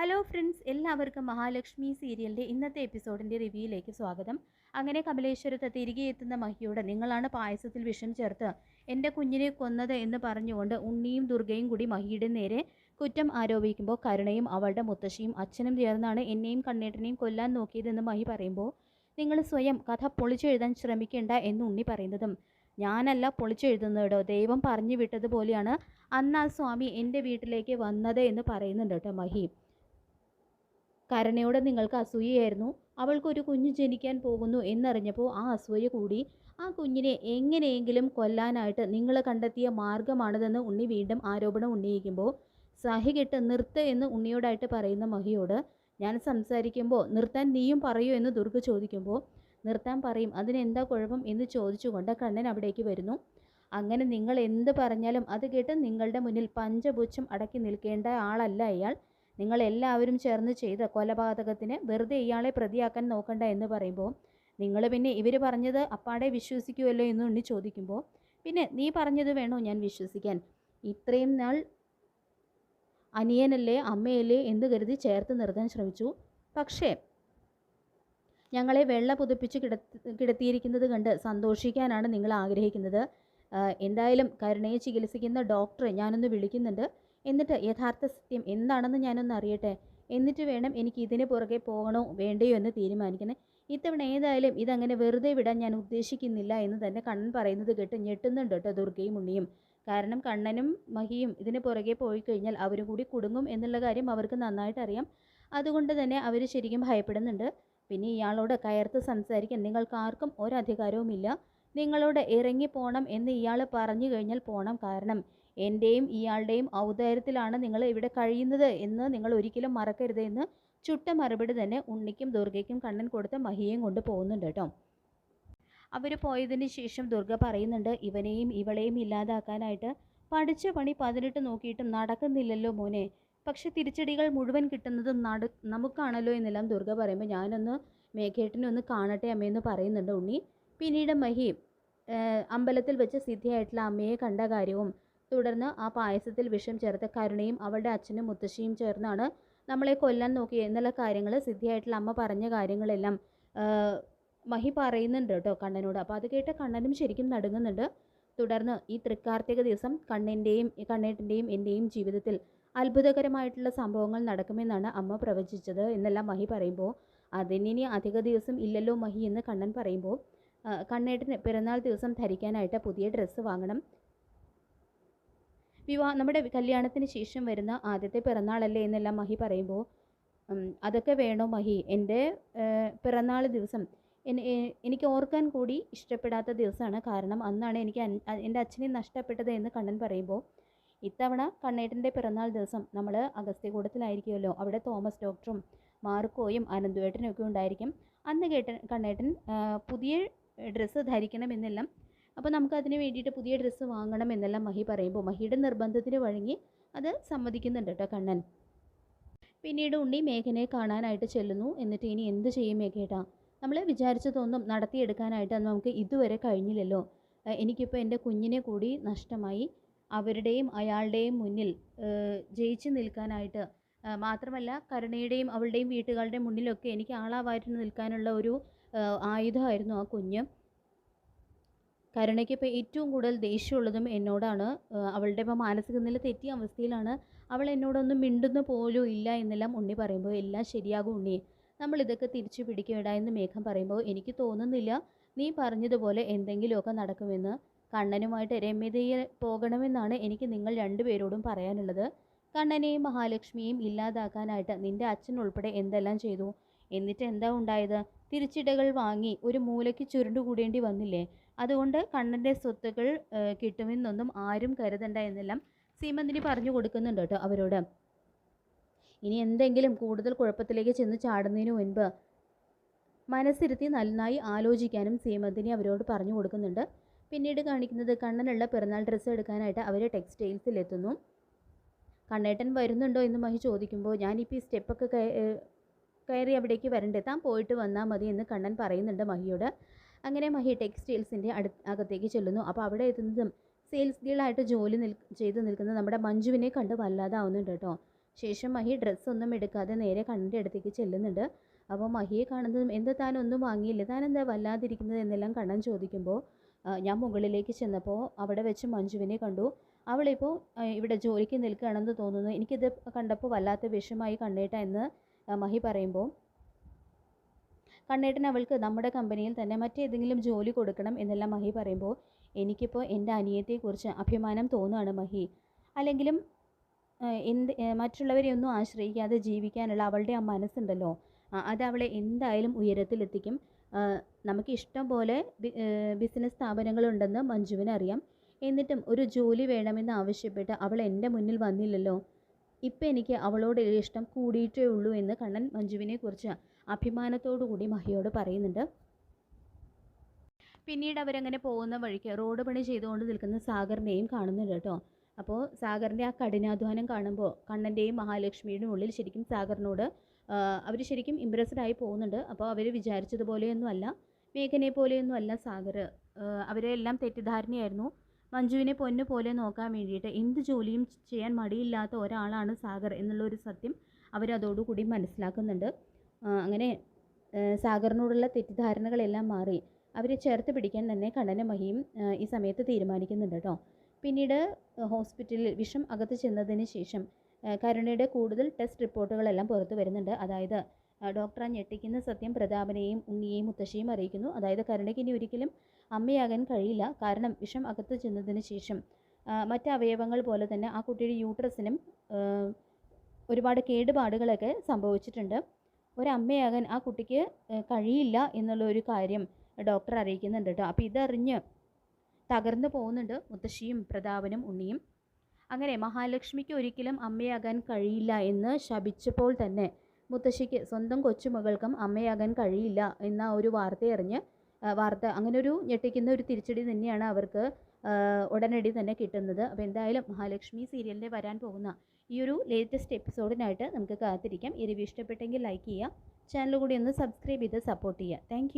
Hello friends എല്ലാവർക്കും മഹാലക്ഷ്മി സീരിയലിന്റെ ഇന്നത്തെ എപ്പിസോഡിന്റെ റിവ്യൂയിലേക്ക് സ്വാഗതം. അങ്ങനെ കമലേശ്വരത്ത് തിരികെ എത്തുന്ന മഹിയോട് നിങ്ങളാണ് പായസത്തിൽ വിഷം ചേർത്ത് എന്റെ കുഞ്ഞിനെ കൊന്നത് എന്ന് പറഞ്ഞുകൊണ്ട് ഉണ്ണിയും ദുർഗയും കൂടി മഹിയുടെ നേരെ കുറ്റം ആരോപിക്കുമ്പോൾ കരുണയും അവളുടെ മുത്തശ്ശിയും അച്ഛനും ചേർന്നാണ് എന്നെയും കണ്ണേട്ടനെയും കൊല്ലാൻ നോക്കിയതെന്ന് മഹി പറയുമ്പോൾ നിങ്ങൾ സ്വയം കഥ പൊളിച്ചെഴുതാൻ ശ്രമിക്കേണ്ട എന്ന് ഉണ്ണി പറയുന്നതും ഞാനല്ല പൊളിച്ചെഴുതുന്നതോ ദൈവം പറഞ്ഞു വിട്ടതുപോലെയാണ് അന്ന് ആ സ്വാമി എന്റെ വീട്ടിലേക്ക് വന്നത് എന്ന് പറയുന്നുണ്ട് കേട്ടോ മഹി. കരുണയോട് നിങ്ങൾക്ക് അസൂയയായിരുന്നു. അവൾക്കൊരു കുഞ്ഞ് ജനിക്കാൻ പോകുന്നു എന്നറിഞ്ഞപ്പോൾ ആ അസൂയ കൂടി ആ കുഞ്ഞിനെ എങ്ങനെയെങ്കിലും കൊല്ലാനായിട്ട് നിങ്ങൾ കണ്ടെത്തിയ മാർഗമാണിതെന്ന് ഉണ്ണി വീണ്ടും ആരോപണം ഉന്നയിക്കുമ്പോൾ സഹികെട്ട് നിർത്ത് എന്ന് ഉണ്ണിയോടായിട്ട് പറയുന്ന മഹിയോട് ഞാൻ സംസാരിക്കുമ്പോൾ നിർത്താൻ നീയും പറയൂ എന്ന് ദുർഗ ചോദിക്കുമ്പോൾ നിർത്താൻ പറയും. അതിനെന്താ കുഴപ്പം? എന്ന് ചോദിച്ചുകൊണ്ട് കണ്ണൻ അവിടേക്ക് വരുന്നു. അങ്ങനെ നിങ്ങൾ എന്ത് പറഞ്ഞാലും അത് കേട്ട് നിങ്ങളുടെ മുന്നിൽ പഞ്ചപുച്ഛം അടക്കി നിൽക്കേണ്ട ആളല്ല അയാൾ നിങ്ങൾ എല്ലാവരും ചേർന്ന് ചെയ്ത കൊലപാതകത്തിന് വെറുതെ ഇയാളെ പ്രതിയാക്കാൻ നോക്കണ്ട എന്ന് പറയുമ്പോൾ നിങ്ങൾ പിന്നെ ഇവർ പറഞ്ഞത് അപ്പാടെ വിശ്വസിക്കുമല്ലോ എന്ന് ഉണ്ണി ചോദിക്കുമ്പോൾ പിന്നെ നീ പറഞ്ഞത് വേണോ ഞാൻ വിശ്വസിക്കാൻ? ഇത്രയും നാൾ അനിയനല്ലേ അമ്മയല്ലേ എന്ന് കരുതി ചേർത്ത് നിർത്താൻ ശ്രമിച്ചു. പക്ഷേ ഞങ്ങളെ വെള്ള പുതുപ്പിച്ച് കിടത്തി കിടത്തിയിരിക്കുന്നത് കണ്ട് സന്തോഷിക്കാനാണ് നിങ്ങൾ ആഗ്രഹിക്കുന്നത്. എന്തായാലും കരുണയെ ചികിത്സിക്കുന്ന ഡോക്ടറെ ഞാനൊന്ന് വിളിക്കുന്നുണ്ട്. എന്നിട്ട് യഥാർത്ഥ സത്യം എന്താണെന്ന് ഞാനൊന്ന് അറിയട്ടെ? എന്നിട്ട് വേണം എനിക്ക് ഇതിന് പുറകെ പോകണോ? വേണ്ടയോ എന്ന് തീരുമാനിക്കണേ ഇത്തവണ ഏതായാലും ഇതങ്ങനെ വെറുതെ വിടാൻ ഞാൻ ഉദ്ദേശിക്കുന്നില്ല എന്ന് തന്നെ കണ്ണൻ പറയുന്നത് കേട്ട് ഞെട്ടുന്നുണ്ട് കേട്ടോ ദുർഗയും ഉണ്ണിയും. കാരണം കണ്ണനും മഹിയും ഇതിന് പുറകെ പോയി കഴിഞ്ഞാൽ അവരും കൂടി കുടുങ്ങും എന്നുള്ള കാര്യം അവർക്ക് നന്നായിട്ട് അറിയാം. അതുകൊണ്ട് തന്നെ അവർ ശരിക്കും ഭയപ്പെടുന്നുണ്ട്. പിന്നെ ഇയാളോട് കയർത്ത് സംസാരിക്കാൻ നിങ്ങൾക്ക് ആർക്കും ഒരധികാരവുമില്ല. നിങ്ങളോട് ഇറങ്ങി പോകണം എന്ന് ഇയാൾ പറഞ്ഞു കഴിഞ്ഞാൽ പോകണം കാരണം എന്റെയും ഇയാളുടെയും ഔദാര്യത്തിലാണ് നിങ്ങൾ ഇവിടെ കഴിയുന്നത് എന്ന് നിങ്ങൾ ഒരിക്കലും മറക്കരുത് എന്ന് ചുട്ട മറുപടി തന്നെ ഉണ്ണിക്കും ദുർഗയ്ക്കും കണ്ണൻ കൊടുത്ത മഹിയേയും കൊണ്ട് പോകുന്നുണ്ട് കേട്ടോ. അവർ പോയതിന് ശേഷം ദുർഗ പറയുന്നുണ്ട് ഇവനെയും ഇവളെയും ഇല്ലാതാക്കാനായിട്ട് പഠിച്ച പണി പതിനെട്ട് നോക്കിയിട്ടും നടക്കുന്നില്ലല്ലോ മോനെ. പക്ഷേ തിരിച്ചടികൾ മുഴുവൻ കിട്ടുന്നത് നട നമുക്കാണല്ലോ എന്നെല്ലാം ദുർഗ പറയുമ്പോൾ ഞാനൊന്ന് മേഘേട്ടനെ ഒന്ന് കാണട്ടെ അമ്മയെന്ന് പറയുന്നുണ്ട് ഉണ്ണി. പിന്നീട് മഹി അമ്പലത്തിൽ വെച്ച് സിദ്ധിയായിട്ടുള്ള അമ്മയെ കണ്ട കാര്യവും തുടർന്ന് ആ പായസത്തിൽ വിഷം ചേർത്ത കരുണയും അവളുടെ അച്ഛനും മുത്തശ്ശിയും ചേർന്നാണ് നമ്മളെ കൊല്ലാൻ നോക്കി എന്നുള്ള കാര്യങ്ങൾ സിദ്ധിയായിട്ടുള്ള അമ്മ പറഞ്ഞ കാര്യങ്ങളെല്ലാം മഹി പറയുന്നുണ്ട് കേട്ടോ കണ്ണനോട്. അപ്പോൾ അത് കേട്ട കണ്ണനും ശരിക്കും നടുങ്ങുന്നുണ്ട്. തുടർന്ന് ഈ തൃക്കാർത്തിക ദിവസം കണ്ണന്റെയും കണ്ണേട്ടന്റെയും എന്റെയും ജീവിതത്തിൽ അത്ഭുതകരമായിട്ടുള്ള സംഭവങ്ങൾ നടക്കുമെന്നാണ് അമ്മ പ്രവചിച്ചത് എന്നെല്ലാം മഹി പറയുമ്പോൾ അതിനിനി അധിക ദിവസം ഇല്ലല്ലോ മഹി എന്ന് കണ്ണൻ പറയുമ്പോൾ കണ്ണേട്ടിന് പിറന്നാൾ ദിവസം ധരിക്കാനായിട്ട് പുതിയ ഡ്രസ്സ് വാങ്ങണം. വിവാഹ നമ്മുടെ കല്യാണത്തിന് ശേഷം വരുന്ന ആദ്യത്തെ പിറന്നാളല്ലേ എന്നെല്ലാം മഹി പറയുമ്പോൾ അതൊക്കെ വേണോ മഹി? എന്റെ പിറന്നാൾ ദിവസം എനിക്ക് ഓർക്കാൻ കൂടി ഇഷ്ടപ്പെടാത്ത ദിവസമാണ്. കാരണം അന്നാണ് എനിക്ക് എന്റെ അച്ഛനെ നഷ്ടപ്പെട്ടത് എന്ന് കണ്ണൻ പറയുമ്പോൾ ഇത്തവണ കണ്ണേട്ടന്റെ പിറന്നാൾ ദിവസം നമ്മൾ അഗസ്ത്യകൂടത്തിലായിരിക്കുമല്ലോ. അവിടെ തോമസ് ഡോക്ടറും മാർക്കോയും അനന്തുവേട്ടനും ഒക്കെ ഉണ്ടായിരിക്കും. അന്ന് കേട്ട കണ്ണേട്ടൻ പുതിയ ഡ്രസ്സ് ധരിക്കണമെന്നെല്ലാം അപ്പോൾ നമുക്ക് അതിന് വേണ്ടിയിട്ട് പുതിയ ഡ്രസ്സ് വാങ്ങണം എന്നെല്ലാം മഹി പറയുമ്പോൾ മഹിയുടെ നിർബന്ധത്തിന് വഴങ്ങി അത് സമ്മതിക്കുന്നുണ്ട് കേട്ടോ കണ്ണൻ. പിന്നീട് ഉണ്ണി മേഘനയെ കാണാനായിട്ട് ചെല്ലുന്നു. എന്നിട്ട് ഇനി എന്ത് ചെയ്യും മേഘേട്ടാ? നമ്മൾ വിചാരിച്ചതൊന്നും നടത്തിയെടുക്കാനായിട്ട് നമുക്ക് ഇതുവരെ കഴിഞ്ഞില്ലല്ലോ. എനിക്കിപ്പോൾ എന്റെ കുഞ്ഞിനെ കൂടി നഷ്ടമായി. അവരുടെയും അയാളുടെയും മുന്നിൽ ജയിച്ച് നിൽക്കാനായിട്ട് മാത്രമല്ല കരുണയുടെയും അവളുടെയും വീട്ടുകാരുടെയും മുന്നിലൊക്കെ എനിക്ക് ആളാവായിട്ട് നിൽക്കാനുള്ള ഒരു ആയുധമായിരുന്നു ആ കുഞ്ഞ്. കരുണയ്ക്ക് ഇപ്പോൾ ഏറ്റവും കൂടുതൽ ദേഷ്യമുള്ളതും എന്നോടാണ്. അവളുടെ ഇപ്പോൾ മാനസിക നില തെറ്റിയ അവസ്ഥയിലാണ്. അവൾ എന്നോടൊന്നും മിണ്ടുന്ന പോലും ഇല്ല എന്നെല്ലാം ഉണ്ണി പറയുമ്പോൾ എല്ലാം ശരിയാകും ഉണ്ണി. നമ്മൾ ഇതൊക്കെ തിരിച്ചു പിടിക്കേണ്ട എന്ന് മേഘം പറയുമ്പോൾ എനിക്ക് തോന്നുന്നില്ല നീ പറഞ്ഞതുപോലെ എന്തെങ്കിലുമൊക്കെ നടക്കുമെന്ന്. കണ്ണനുമായിട്ട് രമ്യതയെ പോകണമെന്നാണ് എനിക്ക് നിങ്ങൾ രണ്ടുപേരോടും പറയാനുള്ളത്. കണ്ണനെയും മഹാലക്ഷ്മിയെയും ഇല്ലാതാക്കാനായിട്ട് നിന്റെ അച്ഛൻ ഉൾപ്പെടെ എന്തെല്ലാം ചെയ്തു? എന്നിട്ട് എന്താ ഉണ്ടായത്? തിരിച്ചിടകൾ വാങ്ങി ഒരു മൂലയ്ക്ക് ചുരുണ്ടുകൂടേണ്ടി വന്നില്ലേ? അതുകൊണ്ട് കണ്ണന്റെ സ്വത്തുക്കൾ കിട്ടുമെന്നൊന്നും ആരും കരുതണ്ട എന്നെല്ലാം സീമന്തിനി പറഞ്ഞു കൊടുക്കുന്നുണ്ട് കേട്ടോ അവരോട്. ഇനി എന്തെങ്കിലും കൂടുതൽ കുഴപ്പത്തിലേക്ക് ചെന്ന് ചാടുന്നതിന് മുൻപ് മനസ്സിരുത്തി നന്നായി ആലോചിക്കാനും സീമന്തിനി അവരോട് പറഞ്ഞു കൊടുക്കുന്നുണ്ട്. പിന്നീട് കാണിക്കുന്നത് കണ്ണനുള്ള പിറന്നാൾ ഡ്രസ്സ് എടുക്കാനായിട്ട് അവർ ടെക്സ്റ്റൈൽസിൽ എത്തുന്നു കണ്ണേട്ടൻ വരുന്നുണ്ടോ എന്ന് മഹി ചോദിക്കുമ്പോൾ ഞാനിപ്പോൾ ഈ സ്റ്റെപ്പൊക്കെ കയ- കയറി അവിടേക്ക് വരണ്ടേ? താൻ പോയിട്ട് വന്നാൽ മതി എന്ന് കണ്ണൻ പറയുന്നുണ്ട് മഹിയോട്. അങ്ങനെ മഹി ടെക്സ്റ്റൈൽസിന്റെ അടു അകത്തേക്ക് ചെല്ലുന്നു. അപ്പോൾ അവിടെ എത്തുന്നതും സെയിൽസ് ഗേളായിട്ട് ജോലി നിൽ ചെയ്ത് നിൽക്കുന്ന നമ്മുടെ മഞ്ജുവിനെ കണ്ട് വല്ലാതാവുന്നുണ്ട് കേട്ടോ. ശേഷം മഹി ഡ്രസ്സൊന്നും എടുക്കാതെ നേരെ കണ്ണിന്റെ അടുത്തേക്ക് ചെല്ലുന്നുണ്ട്. അപ്പോൾ മഹിയെ കാണുന്നതും എന്താ താൻ ഒന്നും വാങ്ങിയില്ല താൻ എന്താ വല്ലാതിരിക്കുന്നത് എന്നെല്ലാം കണ്ണൻ ചോദിക്കുമ്പോൾ ഞാൻ മുകളിലേക്ക് ചെന്നപ്പോൾ അവിടെ വെച്ച് മഞ്ജുവിനെ കണ്ടു. അവളിപ്പോൾ ഇവിടെ ജോലിക്ക് നിൽക്കുകയാണെന്ന് തോന്നുന്നു. എനിക്കിത് കണ്ടപ്പോൾ വല്ലാത്ത വിഷമായി കണ്ണേട്ട എന്ന് മഹി പറയുമ്പോൾ കണ്ണേട്ടൻ അവൾക്ക് നമ്മുടെ കമ്പനിയിൽ തന്നെ മറ്റേതെങ്കിലും ജോലി കൊടുക്കണം എന്നെല്ലാം മഹി പറയുമ്പോൾ എനിക്കിപ്പോൾ എന്റെ അനിയത്തെക്കുറിച്ച് അഭിമാനം തോന്നുകയാണ് മഹി. അല്ലെങ്കിലും എന്ത് മറ്റുള്ളവരെയൊന്നും ആശ്രയിക്കാതെ ജീവിക്കാനുള്ള അവളുടെ ആ മനസ്സുണ്ടല്ലോ. അത് അവളെ എന്തായാലും ഉയരത്തിലെത്തിക്കും. നമുക്ക് ഇഷ്ടം പോലെ ബിസിനസ് സ്ഥാപനങ്ങളുണ്ടെന്ന് മഞ്ജുവിന് അറിയാം എന്നിട്ടും ഒരു ജോലി വേണമെന്ന് ആവശ്യപ്പെട്ട് അവൾ എന്റെ മുന്നിൽ വന്നില്ലല്ലോ. ഇപ്പം എനിക്ക് അവളോട് ഇഷ്ടം കൂടിയിട്ടേ ഉള്ളൂ എന്ന് കണ്ണൻ മഞ്ജുവിനെ കുറിച്ച് അഭിമാനത്തോടു കൂടി മഹിയോട് പറയുന്നുണ്ട്. പിന്നീട് അവരങ്ങനെ പോകുന്ന വഴിക്ക് റോഡ് പണി ചെയ്തുകൊണ്ട് നിൽക്കുന്ന സാഗറിനെയും കാണുന്നുണ്ട് കേട്ടോ. അപ്പോൾ സാഗറിന്റെ ആ കഠിനാധ്വാനം കാണുമ്പോൾ കണ്ണന്റെയും മഹാലക്ഷ്മിയുടെയും ഉള്ളിൽ ശരിക്കും സാഗറിനോട് അവർ ശരിക്കും ഇമ്പ്രസ്ഡ് ആയി പോകുന്നുണ്ട്. അപ്പോൾ അവർ വിചാരിച്ചതുപോലെയൊന്നുമല്ല മേഘനെ പോലെയൊന്നുമല്ല സാഗർ അവരെ എല്ലാം തെറ്റിദ്ധാരണയായിരുന്നു. മഞ്ജുവിനെ പൊന്നു പോലെ നോക്കാൻ വേണ്ടിയിട്ട് എന്ത് ജോലിയും ചെയ്യാൻ മടിയില്ലാത്ത ഒരാളാണ് സാഗർ എന്നുള്ളൊരു സത്യം അവരതോടുകൂടി മനസ്സിലാക്കുന്നുണ്ട്. അങ്ങനെ സാഗറിനോടുള്ള തെറ്റിദ്ധാരണകളെല്ലാം മാറി അവരെ ചേർത്ത് പിടിക്കാൻ തന്നെ കണ്ണന മഹിയും ഈ സമയത്ത് തീരുമാനിക്കുന്നുണ്ട് കേട്ടോ. പിന്നീട് ഹോസ്പിറ്റലിൽ വിഷം അകത്ത് ചെന്നതിന് ശേഷം കരുണയുടെ കൂടുതൽ ടെസ്റ്റ് റിപ്പോർട്ടുകളെല്ലാം പുറത്തു വരുന്നുണ്ട്. അതായത് ഡോക്ടറെ ഞെട്ടിക്കുന്ന സത്യം പ്രതാപനെയും ഉണ്ണിയെയും മുത്തശ്ശിയും അറിയിക്കുന്നു. അതായത് കരുണയ്ക്ക് ഇനി ഒരിക്കലും അമ്മയാകാൻ കഴിയില്ല. കാരണം വിഷം അകത്ത് ചെന്നതിന് ശേഷം മറ്റു അവയവങ്ങൾ പോലെ തന്നെ ആ കുട്ടിയുടെ യൂട്രസിനും ഒരുപാട് കേടുപാടുകളൊക്കെ സംഭവിച്ചിട്ടുണ്ട്. ഒരമ്മയാകാൻ ആ കുട്ടിക്ക് കഴിയില്ല എന്നുള്ള ഒരു കാര്യം ഡോക്ടർ അറിയിക്കുന്നുണ്ട് കേട്ടോ. അപ്പോൾ ഇതറിഞ്ഞ് തകർന്നു പോകുന്നുണ്ട് മുത്തശ്ശിയും പ്രതാപനും ഉണ്ണിയും. അങ്ങനെ മഹാലക്ഷ്മിക്ക് ഒരിക്കലും അമ്മയാകാൻ കഴിയില്ല എന്ന് ശപിച്ചപ്പോൾ തന്നെ മുത്തശ്ശിക്ക് സ്വന്തം കൊച്ചുമകൾക്കും അമ്മയാകാൻ കഴിയില്ല എന്ന ഒരു വാർത്തയറിഞ്ഞ് വാർത്ത അങ്ങനൊരു ഞെട്ടിക്കുന്ന ഒരു തിരിച്ചടി തന്നെയാണ് അവർക്ക് ഉടനടി തന്നെ കിട്ടുന്നത്. അപ്പോൾ എന്തായാലും മഹാലക്ഷ്മി സീരിയലിന്റെ വരാൻ പോകുന്ന ഈ ഒരു ലേറ്റസ്റ്റ് എപ്പിസോഡിനായിട്ട് നമുക്ക് കാത്തിരിക്കാം. ഈ റിവ്യൂ ഇഷ്ടപ്പെട്ടെങ്കിൽ ലൈക്ക് ചെയ്യുക. ചാനൽ കൂടി ഒന്ന് സബ്സ്ക്രൈബ് ചെയ്ത് സപ്പോർട്ട് ചെയ്യുക. താങ്ക്